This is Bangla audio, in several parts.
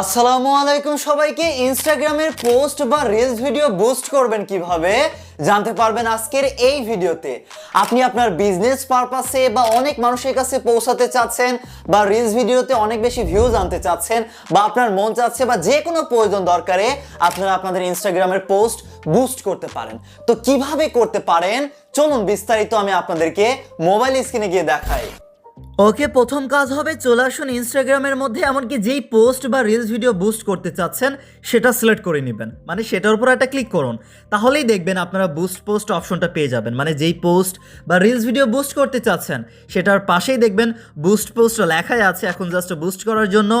আসসালামু আলাইকুম সবাইকে। ইনস্টাগ্রামের পোস্ট বা রিলস ভিডিও বুস্ট করবেন কীভাবে? জানতে পারবেন আজকের এই ভিডিওতে আপনি আপনার বিজনেস পারপাসে বা অনেক মানুষের কাছে পৌঁছাতে চাচ্ছেন বা রিলস ভিডিওতে অনেক বেশি ভিউজ আনতে চাচ্ছেন বা আপনার মন চাচ্ছে বা যে কোনো প্রয়োজন দরকারে আপনারা আপনাদের ইনস্টাগ্রামের পোস্ট বুস্ট করতে পারেন। তো কীভাবে করতে পারেন? চলুন বিস্তারিত আমি আপনাদেরকে মোবাইল স্ক্রিনে গিয়ে দেখাই। ওকে, প্রথম কাজ হবে চলে আসুন ইনস্টাগ্রামের মধ্যে, এমনকি যেই পোস্ট বা রিলস ভিডিও বুস্ট করতে চাচ্ছেন, সেটা সিলেক্ট করে নেবেন। মানে সেটার উপর একটা ক্লিক করুন। তাহলেই দেখবেন আপনারা বুস্ট পোস্ট অপশনটা পেয়ে যাবেন। মানে যেই পোস্ট বা রিলস ভিডিও বুস্ট করতে চাচ্ছেন, সেটার পাশেই দেখবেন বুস্ট পোস্ট লেখাই আছে। এখন জাস্ট বুস্ট করার জন্য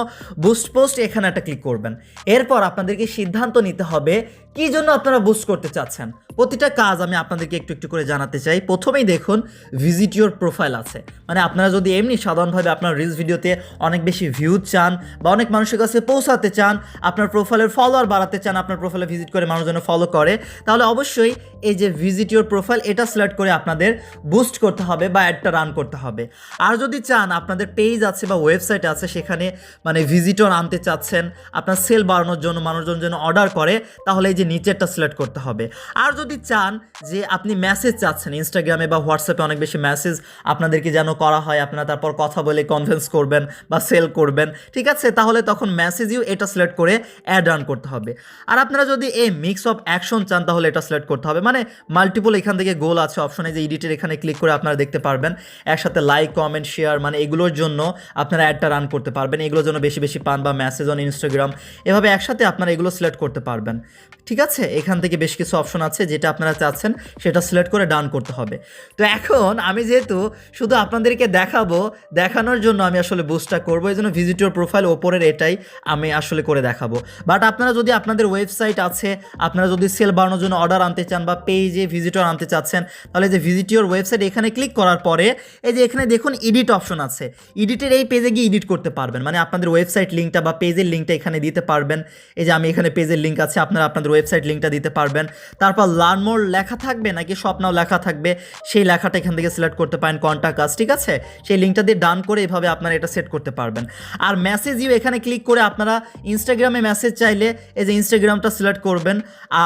বুস্ট পোস্ট এখানে একটা ক্লিক করবেন। এরপর আপনাদেরকে সিদ্ধান্ত নিতে হবে কি জন্য আপনারা বুস্ট করতে চাচ্ছেন? প্রতিটা কাজ আমি আপনাদেরকে একটু একটু করে জানাতে চাই। প্রথমেই দেখুন ভিজিট ইউর প্রোফাইল আছে। মানে আপনারা যদি এমনি সাধারণভাবে আপনার রিলস ভিডিওতে অনেক বেশি ভিউজ চান বা অনেক মানুষের কাছে পৌঁছাতে চান, আপনার প্রোফাইলের ফলোয়ার বাড়াতে চান, আপনার প্রোফাইলে ভিজিট করে মানুষ যেন ফলো করে, তাহলে অবশ্যই এই যে ভিজিট ইউর প্রোফাইল এটা সিলেক্ট করে আপনাদের বুস্ট করতে হবে বা অ্যাডটা রান করতে হবে। আর যদি চান, আপনাদের পেজ আছে বা ওয়েবসাইট আছে, সেখানে মানে ভিজিটর আনতে চাচ্ছেন, আপনার সেল বাড়ানোর জন্য, মানুষজন যেন অর্ডার করে, তাহলে এই যে নিচেরটা সিলেক্ট করতে হবে। আর যদি চান যে আপনি মেসেজ চাচ্ছেন ইনস্টাগ্রামে বা হোয়াটসঅ্যাপে অনেক বেশি মেসেজ আপনাদেরকে যেন করা হয়, আপনারা তারপর কথা বলে কনভেন্স করবেন বা সেল করবেন, ঠিক আছে? তাহলে তখন মেসেজও এটা সিলেক্ট করে অ্যাড রান করতে হবে। আর আপনারা যদি এই মিক্স অফ অ্যাকশন চান, তাহলে এটা সিলেক্ট করতে হবে। মানে মাল্টিপল এখান থেকে গোল আছে অপশনে যে এডিটের এখানে ক্লিক করে আপনারা দেখতে পারবেন। একসাথে লাইক কমেন্ট শেয়ার মানে এগুলোর জন্য আপনারা অ্যাডটা রান করতে পারবেন। এগুলোর জন্য বেশি বেশি পান বা মেসেজ অন ইনস্টাগ্রাম এভাবে একসাথে আপনারা এগুলো সিলেক্ট করতে পারবেন। ঠিক আছে? এখান থেকে বেশ কিছু অপশন আছে যেটা আপনারা চাচ্ছেন, সেটা সিলেক্ট করে ডান করতে হবে। তো এখন আমি যেহেতু শুধু আপনাদেরকে দেখাবো, দেখানোর জন্য আমি আসলে বুস্টটা করব, এই জন্য ভিজিটর প্রোফাইল ওপরের এটাই আমি আসলে করে দেখাবো। বাট আপনারা যদি আপনাদের ওয়েবসাইট আছে, আপনারা যদি সেল বাড়ানোর জন্য অর্ডার আনতে চান বা পেজে ভিজিটর আনতে চাচ্ছেন, তাহলে যে ভিজিটর ওয়েবসাইট এখানে ক্লিক করার পরে এই যে এখানে দেখুন এডিট অপশন আছে। এডিটের এই পেজে গিয়ে এডিট করতে পারবেন। মানে আপনাদের ওয়েবসাইট লিঙ্কটা বা পেজের লিঙ্কটা এখানে দিতে পারবেন। এই যে আমি এখানে পেজের লিঙ্ক আছে, আপনারা আপনাদের ওয়েবসাইট লিঙ্কটা দিতে পারবেন। তারপর লার্ন মোর লেখা থাকবে নাকি স্বপ্নাও লেখা থাকবে, সেই লেখাটা এখান থেকে সিলেক্ট করতে পারেন কন্ট্যাক্ট কাজ ঠিক আছে? সেই লিঙ্কটা দিয়ে ডান করে এভাবে আপনারা এটা সেট করতে পারবেন। আর মেসেজ ইউ এখানে ক্লিক করে আপনারা ইনস্টাগ্রামে মেসেজ চাইলে এই যে ইনস্টাগ্রামটা সিলেক্ট করবেন।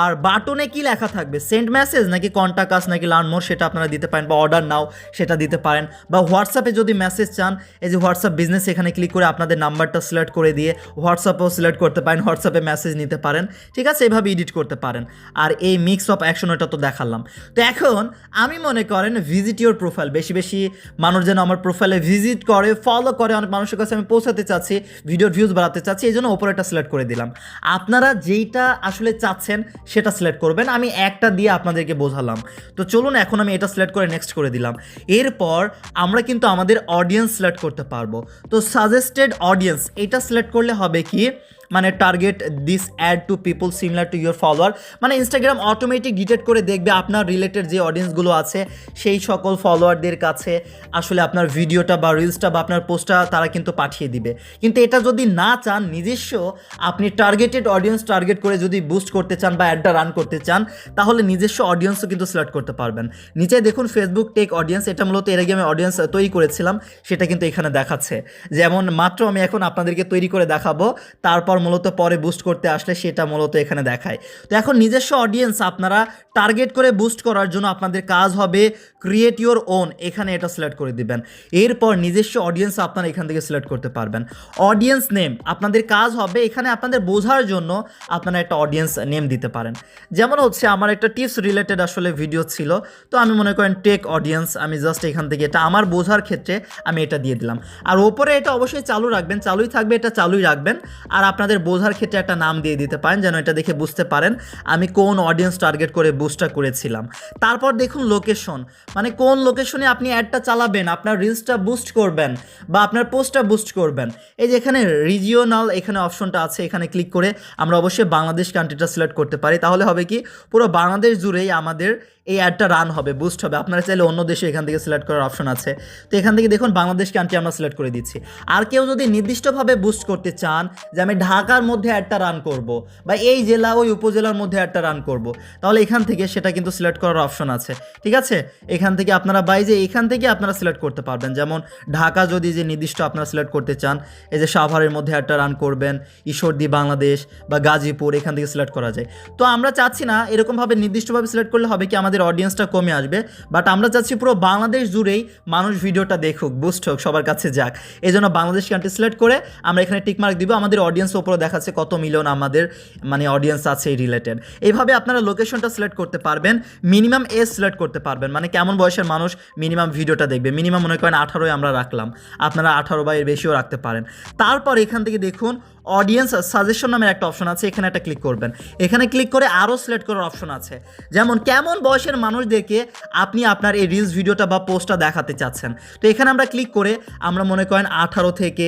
আর বাটনে কি লেখা থাকবে? সেন্ড মেসেজ নাকি কন্ট্যাক্ট আস নাকি লার্ন মোর সেটা আপনারা দিতে পারেন বা অর্ডার নাও সেটা দিতে পারেন। বা হোয়াটসঅ্যাপে যদি মেসেজ চান, এই যে হোয়াটসঅ্যাপ বিজনেস এখানে ক্লিক করে আপনাদের নাম্বারটা সিলেক্ট করে দিয়ে হোয়াটসঅ্যাপেও সিলেক্ট করতে পারেন হোয়াটসঅ্যাপে মেসেজ নিতে পারেন। ঠিক আছে? এভাবে এডিট করতে পারেন। আর এই মিক্স অফ অ্যাকশন ওটা তো দেখালাম। তো এখন আমি মনে করেন ভিজিট ইউর প্রোফাইল বেশি বেশি মানুষ যেন আমার প্রোফাইলে ভিজিট করে ফলো করে, অনেক মানুষের কাছে আমি পৌঁছাতে চাচ্ছি ভিডিওর ভিউজ বাড়াতে চাচ্ছি, এই জন্য ওপরে একটা সিলেক্ট করে দিলাম। আপনারা যেইটা আসলে চাচ্ছেন সেটা সিলেক্ট করবেন, আমি একটা দিয়ে আপনাদেরকে বোঝালাম। তো চলুন এখন আমি এটা সিলেক্ট করে নেক্সট করে দিলাম। এরপর আমরা কিন্তু আমাদের অডিয়েন্স সিলেক্ট করতে পারব। তো সাজেস্টেড অডিয়েন্স এটা সিলেক্ট করলে হবে কি? মানে target this ad to people similar to your follower মানে ইনস্টাগ্রাম অটোমেটিক ডিটেক্ট করে দেখবে আপনার রিলেটেড যে অডিয়েন্সগুলো আছে, সেই সকল ফলোয়ারদের কাছে আসলে আপনার ভিডিওটা বা রিলসটা বা আপনার পোস্টটা তারা কিন্তু পাঠিয়ে দিবে। কিন্তু এটা যদি না চান, নিজস্ব আপনি টার্গেটেড অডিয়েন্স টার্গেট করে যদি বুস্ট করতে চান বা অ্যাডটা রান করতে চান, তাহলে নিজস্ব অডিয়েন্সও কিন্তু সিলেক্ট করতে পারবেন। নিচে দেখুন ফেসবুক টেক অডিয়েন্স এটা মূলত এর আগে আমি অডিয়েন্স তৈরি করেছিলাম, সেটা কিন্তু এখানে দেখাচ্ছে। যেমন মাত্র আমি এখন আপনাদেরকে তৈরি করে দেখাবো, তারপর মূলত পরে বুস্ট করতে আসলে সেটা মূলত এখানে দেখায়। তো এখন নিজস্ব অডিয়েন্স আপনারা টার্গেট করে বুস্ট করার জন্য আপনাদের কাজ হবে ক্রিয়েট ইউর ওন এখানে এটা সিলেক্ট করে দিবেন। এরপর নিজস্ব অডিয়েন্স আপনারা এখান থেকে সিলেক্ট করতে পারবেন। অডিয়েন্স নেম আপনাদের কাজ হবে এখানে আপনাদের বোঝার জন্য আপনারা একটা অডিয়েন্স নেম দিতে পারেন। যেমন হচ্ছে আমার একটা টিপস রিলেটেড আসলে ভিডিও ছিল, তো আমি মনে করেন টেক অডিয়েন্স আমি জাস্ট এখান থেকে এটা আমার বোঝার ক্ষেত্রে আমি এটা দিয়ে দিলাম। আর ওপরে এটা অবশ্যই চালু রাখবেন, চালুই থাকবে, এটা চালুই রাখবেন। আর আপনাদের বোঝার ক্ষেত্রে একটা নাম দিয়ে দিতে পারেন, যেন এটা দেখে বুঝতে পারেন আমি কোন অডিয়েন্স টার্গেট করে বুস্টটা করেছিলাম। তারপর দেখুন লোকেশন মানে কোন লোকেশনে আপনি অ্যাডটা চালাবেন, আপনার রিলসটা বুস্ট করবেন বা আপনার পোস্টটা বুস্ট করবেন। এই যে এখানে রিজিওনাল এখানে অপশনটা আছে, এখানে ক্লিক করে আমরা অবশ্যই বাংলাদেশ কান্ট্রিটা সিলেক্ট করতে পারি। তাহলে হবে কি, পুরো বাংলাদেশ জুড়েই আমাদের এই অ্যাডটা রান হবে বুস্ট হবে। আপনারা চাইলে অন্য দেশে এখান থেকে সিলেক্ট করার অপশন আছে। তো এখান থেকে দেখুন বাংলাদেশ কান্ট্রি আমরা সিলেক্ট করে দিচ্ছি। আর কেউ যদি নির্দিষ্টভাবে বুস্ট করতে চান যে আমি ঢাকার মধ্যে অ্যাডটা রান করব বা এই জেলা, ওই উপজেলার মধ্যে অ্যাডটা রান করব, তাহলে এখান থেকে সেটা কিন্তু সিলেক্ট করার অপশন আছে। ঠিক আছে? এখান থেকে আপনারা বাই যে এখান থেকে আপনারা সিলেক্ট করতে পারবেন। যেমন ঢাকা যদি যে নির্দিষ্ট আপনারা সিলেক্ট করতে চান, এই যে সাভারের মধ্যে একটা রান করবেন, ঈশ্বরদী, বাংলাদেশ বা গাজীপুর, এখান থেকে সিলেক্ট করা যায়। তো আমরা চাচ্ছি না এরকমভাবে নির্দিষ্টভাবে সিলেক্ট করলে হবে কি? আমাদের অডিয়েন্সটা কমে আসবে বাট আমরা চাচ্ছি পুরো বাংলাদেশ জুড়েই মানুষ ভিডিওটা দেখুক বুস্ট হোক, সবার কাছে যাক। এই জন্য বাংলাদেশ কান্ট্রি সিলেক্ট করে আমরা এখানে টিকমার্ক দিব, আমাদের অডিয়েন্স ওপরে দেখাচ্ছে কত মিলিয়ন আমাদের মানে অডিয়েন্স আছে এই রিলেটেড এইভাবে আপনারা লোকেশনটা সিলেক্ট করতে পারবেন মিনিমাম এজ সিলেক্ট করতে পারবেন মানে কেমন বয়সের মানুষ মিনিমাম ভিডিওটা দেখবে। মিনিমাম মনে করেন আঠারোই আমরা রাখলাম, আপনারা আঠারো বা এর বেশিও রাখতে পারেন। তারপর এখান থেকে দেখুন অডিয়েন্স সাজেশন নামের একটা অপশন আছে, এখানে একটা ক্লিক করবেন। এখানে ক্লিক করে আরও সিলেক্ট করার অপশন আছে। যেমন, কেমন বয়সের মানুষদেরকে আপনি আপনার এই রিলস ভিডিওটা বা পোস্টটা দেখাতে চাচ্ছেন। তো এখানে আমরা ক্লিক করে আমরা মনে করেন আঠারো থেকে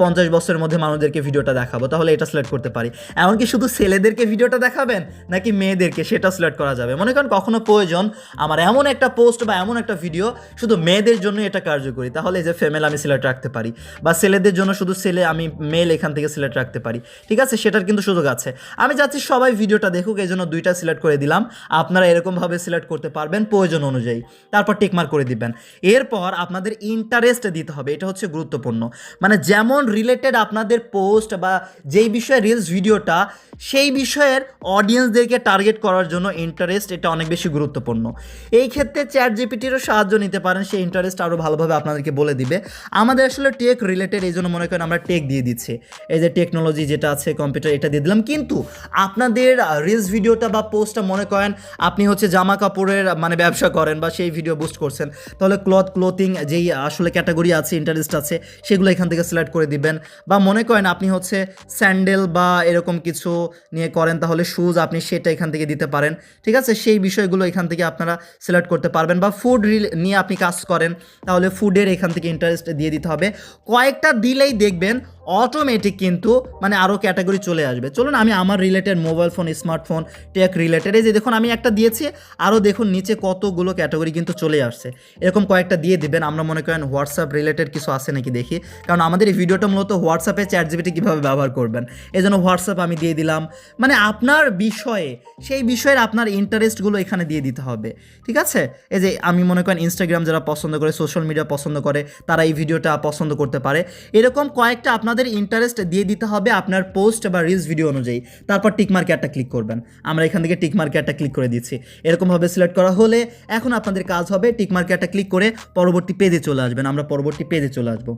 পঞ্চাশ বছরের মধ্যে মানুষদেরকে ভিডিওটা দেখাবো। তাহলে এটা সিলেক্ট করতে পারি। এমনকি শুধু ছেলেদেরকে ভিডিওটা দেখাবেন, নাকি মেয়েদেরকে সেটা সিলেক্ট করা যাবে? মনে করেন কখনো প্রয়োজন আমার এমন একটা পোস্ট বা এমন একটা ভিডিও শুধু মেয়েদের জন্য এটা কার্যকরী। তাহলে যে ফেমেল আমি সিলেক্ট রাখতে পারি, বা ছেলেদের জন্য শুধু ছেলে আমি মেল এখান থেকে সিলেক্ট রাখতে পারি। ঠিক আছে? সেটার কিন্তু সুযোগ আছে। আমি চাচ্ছি সবাই ভিডিওটা দেখুক এই জন্য দুইটা সিলেক্ট করে দিলাম। আপনারা এরকমভাবে সিলেক্ট করতে পারবেন প্রয়োজন অনুযায়ী। তারপর টিকমার্ক করে দিবেন। এরপর আপনাদের ইন্টারেস্ট দিতে হবে, এটা হচ্ছে গুরুত্বপূর্ণ। মানে যেমন রিলেটেড আপনাদের পোস্ট বা যেই বিষয়ে রিলস ভিডিওটা, সেই বিষয়ের অডিয়েন্সদেরকে টার্গেট করার জন্য ইন্টারেস্ট এটা অনেক বেশি গুরুত্বপূর্ণ। এই ক্ষেত্রে চ্যাট জিপিটিরও সাহায্য নিতে পারেন, সেই ইন্টারেস্ট আরও ভালোভাবে আপনাদেরকে বলে দিবে। আমাদের আসলে টেক রিলেটেড এই জন্য মনে করেন আমরা টেক দিয়ে দিচ্ছি। এই যে টেকনোলজি যেটা আছে কম্পিউটার এটা দিয়ে দিলাম। কিন্তু আপনাদের রিলস ভিডিওটা বা পোস্টটা মনে করেন আপনি হচ্ছে জামা কাপড়ের মানে ব্যবসা করেন বা সেই ভিডিও বুস্ট করছেন, তাহলে ক্লথ ক্লোথিং যেই আসলে ক্যাটাগরি আছে ইন্টারেস্ট আছে, সেগুলো এখান থেকে সিলেক্ট করে দিবেন। বা মনে করেন আপনি হচ্ছে স্যান্ডেল বা এরকম কিছু নিয়ে করেন, তাহলে শুজ আপনি সেটা এখান থেকে দিতে পারেন। ঠিক আছে? সেই বিষয়গুলো এখান থেকে আপনারা সিলেক্ট করতে পারবেন। বা ফুড রিল নিয়ে আপনি কাজ করেন, তাহলে ফুডের এখান থেকে ইন্টারেস্ট দিয়ে দিতে হবে। কয়েকটা দিলেই দেখবেন অটোমেটিক কিন্তু মানে আরও ক্যাটাগরি চলে আসবে। চলুন আমি আমার related mobile phone smartphone tech related এই যে দেখুন আমি একটা দিয়েছি আরও দেখুন নিচে কতগুলো ক্যাটাগরি কিন্তু চলে আসছে। এরকম কয়েকটা দিয়ে দিবেন, আমরা মনে করেন হোয়াটসঅ্যাপ রিলেটেড কিছু আছে নাকি দেখি। কারণ আমাদের এই ভিডিওটা মূলত হোয়াটসঅ্যাপে চ্যাট জিবিটি কীভাবে ব্যবহার করবেন। এই জন্য হোয়াটসঅ্যাপ আমি দিয়ে দিলাম। মানে আপনার বিষয়ে, সেই বিষয়ের আপনার ইন্টারেস্টগুলো এখানে দিয়ে দিতে হবে। ঠিক আছে? এই যে আমি মনে করেন ইনস্টাগ্রাম যারা পছন্দ করে সোশ্যাল মিডিয়া পছন্দ করে, তারা এই ভিডিওটা পছন্দ করতে পারে। এরকম কয়েকটা আপনাদের ইন্টারেস্ট দিয়ে দিতে হবে আপনার পোস্ট বা রিলস ভিডিও অনুযায়ী। তারপর টিকমার্কে একটা ক্লিক করবেন। আমরা এখান থেকে টিকমার্কে একটা ক্লিক করে দিচ্ছি। এরকমভাবে সিলেক্ট করা হলে এখন আপনাদের কাজ হবে টিকমার্কে একটা ক্লিক করে পরবর্তী পেজে চলে আসবেন। আমরা পরবর্তী পেজে চলে আসব।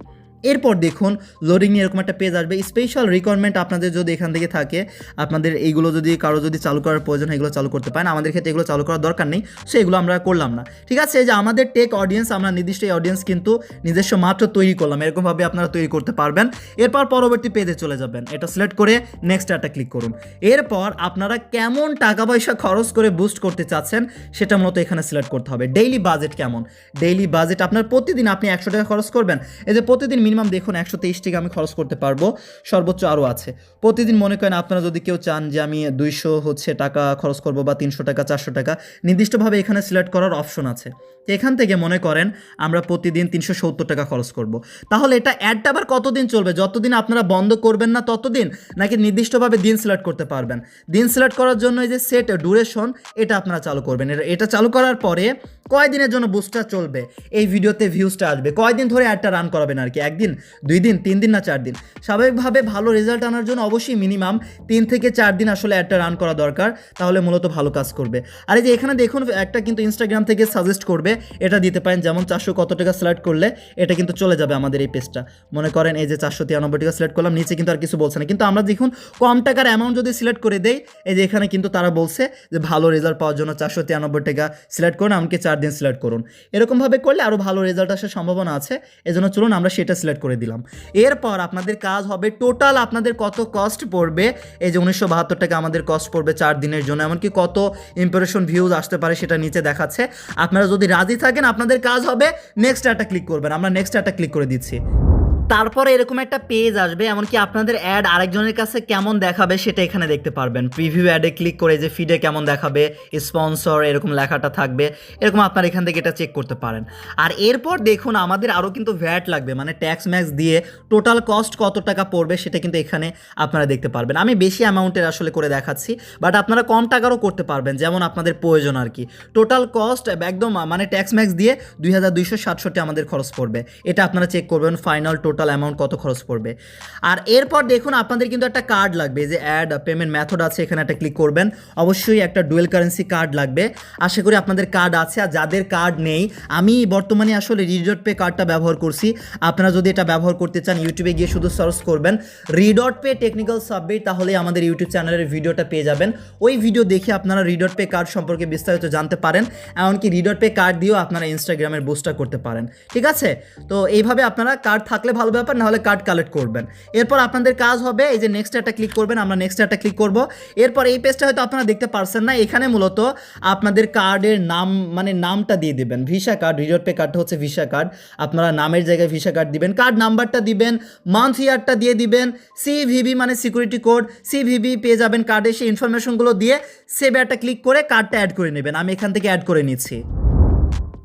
এরপর দেখুন লোডিং নিয়ে এরকম একটা পেজ আসবে। স্পেশাল রিকোয়ারমেন্ট আপনাদের যদি এখান থেকে থাকে, আপনাদের এইগুলো যদি কারও যদি চালু করার প্রয়োজন এগুলো চালু করতে পারেন। আমাদের ক্ষেত্রে এগুলো চালু করার দরকার নেই সো এগুলো আমরা করলাম না। ঠিক আছে যে আমাদের টেক অডিয়েন্স আমরা নির্দিষ্ট এই অডিয়েন্স কিন্তু নিজস্ব মাত্র তৈরি করলাম। এরকমভাবে আপনারা তৈরি করতে পারবেন। এরপর পরবর্তী পেজে চলে যাবেন। এটা সিলেক্ট করে নেক্সট একটা ক্লিক করুন। এরপর আপনারা কেমন টাকা পয়সা খরচ করে বুস্ট করতে চাচ্ছেন, সেটা মূলত এখানে সিলেক্ট করতে হবে। ডেইলি বাজেট কেমন? ডেইলি বাজেট আপনার প্রতিদিন আপনি একশো টাকা খরচ করবেন। এই যে প্রতিদিন মিনিমাম দেখুন একশো তেইশ টাকা আমি খরচ করতে পারব। সর্বোচ্চ আরও আছে। প্রতিদিন মনে করেন আপনারা যদি কেউ চান যে আমি দুইশো হচ্ছে টাকা খরচ করব বা তিনশো টাকা, চারশো টাকা, নির্দিষ্টভাবে এখানে সিলেক্ট করার অপশন আছে। এখান থেকে মনে করেন আমরা প্রতিদিন তিনশো সত্তর টাকা খরচ করব। তাহলে এটা অ্যাডটা আবার কতদিন চলবে? যতদিন আপনারা বন্ধ করবেন না ততদিন নাকি নির্দিষ্টভাবে দিন সিলেক্ট করতে পারবেন? দিন সিলেক্ট করার জন্য এই যে সেট ডুরেশন এটা আপনারা চালু করবেন। এটা- চালু করার পরে কয়দিনের জন্য বুস্টার চলবে? এই ভিডিওতে ভিউজটা আসবে। কয়দিন ধরে অ্যাডটা রান করাবেন আর কি? একদিন, দুই দিন, তিন দিন না চার দিন? স্বাভাবিকভাবে ভালো রেজাল্ট আনার জন্য অবশ্যই মিনিমাম তিন থেকে চার দিন আসলে অ্যাডটা রান করা দরকার। তাহলে মূলত ভালো কাজ করবে। আর এই যে এখানে দেখুন, একটা কিন্তু ইনস্টাগ্রাম থেকে সাজেস্ট করবে এটা দিতে পারেন। যেমন চারশো কত টাকা সিলেক্ট করলে এটা কিন্তু চলে যাবে আমাদের এই পেজটা মনে করেন এই যে চারশো তিরানব্বই টাকা সিলেক্ট করলাম, নিচে কিন্তু আর কিছু বলছে না। কিন্তু আমরা দেখুন, কম টাকার অ্যামাউন্ট যদি সিলেক্ট করে দেই, এই যে এখানে কিন্তু তারা বলছে যে ভালো রেজাল্ট পাওয়ার জন্য চারশো তিরানব্বই টাকা সিলেক্ট করুন এমনকি চার দিন সিলেক্ট করুন। এরকমভাবে করলে আরও ভালো রেজাল্ট আসার সম্ভাবনা আছে, এজন্য চলুন আমরা সেটা সিলেক্ট করে দিলাম। এরপর আপনাদের কাজ হবে টোটাল আপনাদের কত কস্ট পড়বে, এই যে উনিশশো বাহাত্তর টাকা আমাদের কস্ট পড়বে চার দিনের জন্য, এমনকি কত ইম্প্রেশন ভিউজ আসতে পারে সেটা নিচে দেখাচ্ছে। আপনারা যদি রাজি থাকেন আপনাদের কাজ হবে নেক্সট একটা ক্লিক করবেন। আমরা নেক্সট একটা ক্লিক করে দিচ্ছি। তারপরে এরকম একটা পেজ আসবে, এমনকি আপনাদের অ্যাড আরেকজনের কাছে কেমন দেখাবে সেটা এখানে দেখতে পারবেন। প্রিভিউ অ্যাডে ক্লিক করে যে ফিডে কেমন দেখাবে স্পন্সর এরকম লেখাটা থাকবে, এরকম আপনারা এখান থেকে এটা চেক করতে পারেন। আর এরপর দেখুন, আমাদের আরও কিন্তু ভ্যাট লাগবে মানে ট্যাক্স ম্যাক্স দিয়ে টোটাল কস্ট কত টাকা পড়বে সেটা কিন্তু এখানে আপনারা দেখতে পারবেন। আমি বেশি অ্যামাউন্টের আসলে করে দেখাচ্ছি বাট আপনারা কম টাকারও করতে পারবেন, যেমন আপনাদের প্রয়োজন আর কি। টোটাল কস্ট একদম মানে ট্যাক্স ম্যাক্স দিয়ে দুই হাজার দুইশো সাতষট্টি আমাদের খরচ পড়বে। এটা আপনারা চেক করবেন ফাইনাল টোটাল অ্যামাউন্ট কত খরচ পড়বে। আর এরপর দেখুন, আপনাদের কিন্তু একটা কার্ড লাগবে যে অ্যাড পেমেন্ট মেথড আছে, এখানে একটা ক্লিক করবেন। অবশ্যই একটা ডুয়েল কারেন্সি কার্ড লাগবে। আশা করি আপনাদের কার্ড আছে, আর যাদের কার্ড নেই, আমি বর্তমানে আসলে রিডট পে কার্ডটা ব্যবহার করছি। আপনারা যদি এটা ব্যবহার করতে চান ইউটিউবে গিয়ে শুধু সার্চ করবেন রিডট পে টেকনিক্যাল সাবমিট তাহলে আমাদের ইউটিউব চ্যানেলের ভিডিওটা পেয়ে যাবেন। ওই ভিডিও দেখে আপনারা রিডট পে কার্ড সম্পর্কে বিস্তারিত জানতে পারেন, এমনকি রিডট পে কার্ড দিয়েও আপনারা ইনস্টাগ্রামের বুস্টার করতে পারেন। ঠিক আছে? তো এইভাবে আপনারা কার্ড থাকলে ভালো ব্যাপার, নাহলে কার্ড কালেক্ট করবেন। এরপর আপনাদের কাজ হবে, এই যে নেক্সট একটা ক্লিক করবেন, আমরা নেক্সট একটা ক্লিক করব। এরপর এই পেজটা হয়তো আপনারা দেখতে পারছেন না, এখানে মূলত আপনাদের কার্ডের নাম মানে নামটা দিয়ে দিবেন। ভিসা কার্ড রিডট পে কার্ডটা হচ্ছে ভিসা কার্ড আপনারা নামের জায়গায় ভিসা কার্ড দিবেন কার্ড নাম্বারটা দিবেন মান্থ ইয়ারটা দিয়ে দিবেন সিভিভি মানে সিকিউরিটি কোড সিভিভি পেয়ে যাবেন কার্ডে সেই ইনফরমেশনগুলো দিয়ে সেভ একটা ক্লিক করে কার্ডটা অ্যাড করে নেবেন। আমি এখান থেকে অ্যাড করে নিচ্ছি।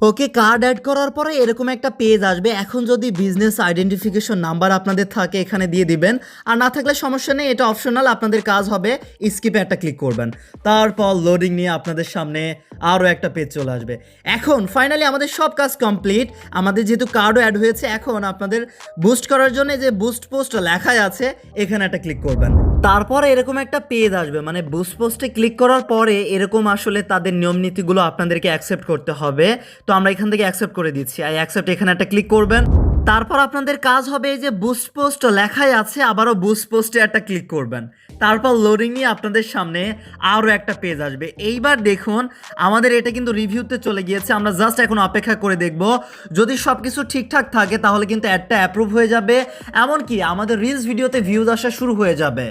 ওকে কার্ড অ্যাড করার পরে এরকম একটা পেজ আসবে। এখন যদি বিজনেস আইডেন্টিফিকেশন নাম্বার আপনাদের থাকে, এখানে দিয়ে দিবেন। আর না থাকলে সমস্যা নেই, এটা অপশনাল আপনাদের কাজ হবে স্কিপে একটা ক্লিক করবেন। তারপর লোডিং নিয়ে আপনাদের সামনে আরও একটা পেজ চলে আসবে। এখন ফাইনালি আমাদের সব কাজ কমপ্লিট আমাদের যেহেতু কার্ডও অ্যাড হয়েছে, এখন আপনাদের বুস্ট করার জন্য যে বুস্ট পোস্ট লেখাই আছে, এখানে একটা ক্লিক করবেন। তারপর এরকম একটা পেজ আসবে মানে বুস্ট পোস্টে ক্লিক করার পরে এরকম আসলে তাদের নিয়ম নীতিগুলো আপনাদেরকে অ্যাকসেপ্ট করতে হবে। তো আমরা এখান থেকে অ্যাকসেপ্ট করে দিচ্ছি। আই অ্যাকসেপ্ট এখানে একটা ক্লিক করবেন। তারপর আপনাদের কাজ হবে এই যে বুস্ট পোস্ট লেখাই আছে, আবারও বুস্ট পোস্টে একটা ক্লিক করবেন। তারপর লোডিং নিয়ে আপনাদের সামনে আরও একটা পেজ আসবে। এইবার দেখুন, আমাদের এটা কিন্তু রিভিউতে চলে গিয়েছে। আমরা জাস্ট এখন অপেক্ষা করে দেখব। যদি সব কিছু ঠিকঠাক থাকে, তাহলে কিন্তু অ্যাডটা অ্যাপ্রুভ হয়ে যাবে। এমনকি আমাদের রিলস ভিডিওতে ভিউজ আসা শুরু হয়ে যাবে।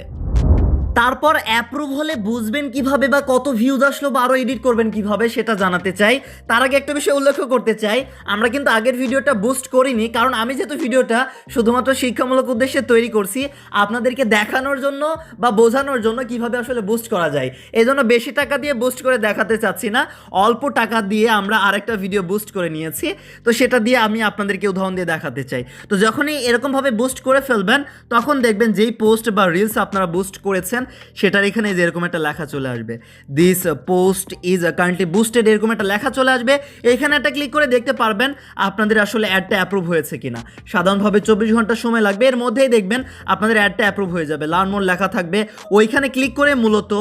তারপর অ্যাপ্রুভ হলে বুঝবেন কীভাবে বা কত ভিউজ আসলো বা আরও এডিট করবেন কীভাবে সেটা জানাতে চাই। তার আগে একটা বিষয় উল্লেখ করতে চাই। আমরা কিন্তু আগের ভিডিওটা বুস্ট করিনি, কারণ আমি যেহেতু ভিডিওটা শুধুমাত্র শিক্ষামূলক উদ্দেশ্যে তৈরি করছি, আপনাদেরকে দেখানোর জন্য বা বোঝানোর জন্য কীভাবে আসলে বুস্ট করা যায়। এই জন্য বেশি টাকা দিয়ে বুস্ট করে দেখাতে চাচ্ছি না, অল্প টাকা দিয়ে আমরা আরেকটা ভিডিও বুস্ট করে নিয়েছি। তো সেটা দিয়ে আমি আপনাদেরকে উদাহরণ দিয়ে দেখাতে চাই। তো যখনই এরকমভাবে বুস্ট করে ফেলবেন, তখন দেখবেন যেই পোস্ট বা রিলস আপনারা বুস্ট করেছেন সেটার এখানে যে এরকম একটা লেখা চলে আসবে। This post is currently boosted এরকম একটা লেখা চলে আসবে। এখানে একটা ক্লিক করে দেখতে পারবেন আপনাদের আসলে অ্যাডটা অ্যাপ্রুভ হয়েছে কিনা। সাধারণভাবে চব্বিশ ঘণ্টা সময় লাগবে, এর মধ্যেই দেখবেন আপনাদের অ্যাডটা অ্যাপ্রুভ হয়ে যাবে। লার্ন মোর লেখা থাকবে। ওইখানে ক্লিক করে মূলত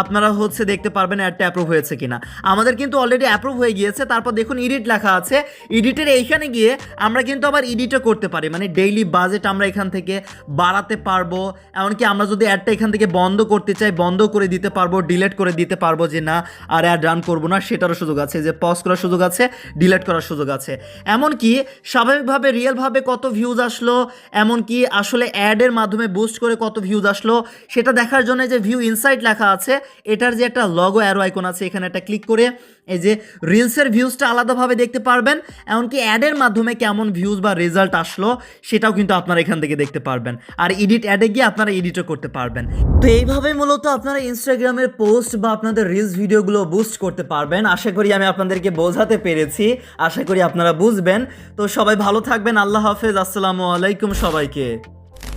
আপনারা হচ্ছে দেখতে পারবেন অ্যাডটা অ্যাপ্রুভ হয়েছে কিনা। আমাদের কিন্তু অলরেডি অ্যাপ্রুভ হয়ে গিয়েছে, তারপর দেখুন এডিট লেখা আছে। এডিটের এইখানে গিয়ে আমরা কিন্তু আবার এডিটও করতে পারি। মানে ডেইলি বাজেট আমরা এখান থেকে বাড়াতে পারব। এমনকি আমরা যদি অ্যাডটা এখান থেকে বন্ধ করতে চাই, বন্ধ করে দিতে পারব ডিলেট করে দিতে পারব যে না, আর অ্যাড রান করব না, সেটারও সুযোগ আছে। যে পজ করার সুযোগ আছে ডিলেট করার সুযোগ আছে। এমনকি স্বাভাবিকভাবে রিয়েলভাবে কত ভিউজ আসলো, এমনকি আসলে অ্যাডের মাধ্যমে বুস্ট করে কত ভিউজ আসলো, সেটা দেখার জন্য যে ভিউ ইনসাইট লেখা আছে, এটার যে একটা লগো অ্যারো আইকন আছে, এখানে একটা ক্লিক করে এই যে রিলসের ভিউজটা আলাদাভাবে দেখতে পারবেন, এমনকি অ্যাডের মাধ্যমে কেমন ভিউজ বা রেজাল্ট আসলো, সেটাও কিন্তু আপনারা এখান থেকে দেখতে পারবেন। আর এডিট অ্যাডে গিয়ে আপনারা এডিটও করতে পারবেন। তো এইভাবে মূলত আপনারা ইনস্টাগ্রামের পোস্ট বা আপনাদের রিলস ভিডিওগুলো বুস্ট করতে পারবেন। আশা করি আমি আপনাদেরকে বোঝাতে পেরেছি। আশা করি আপনারা বুঝবেন। তো সবাই ভালো থাকবেন। আল্লাহ হাফেজ। আসসালামু আলাইকুম সবাইকে।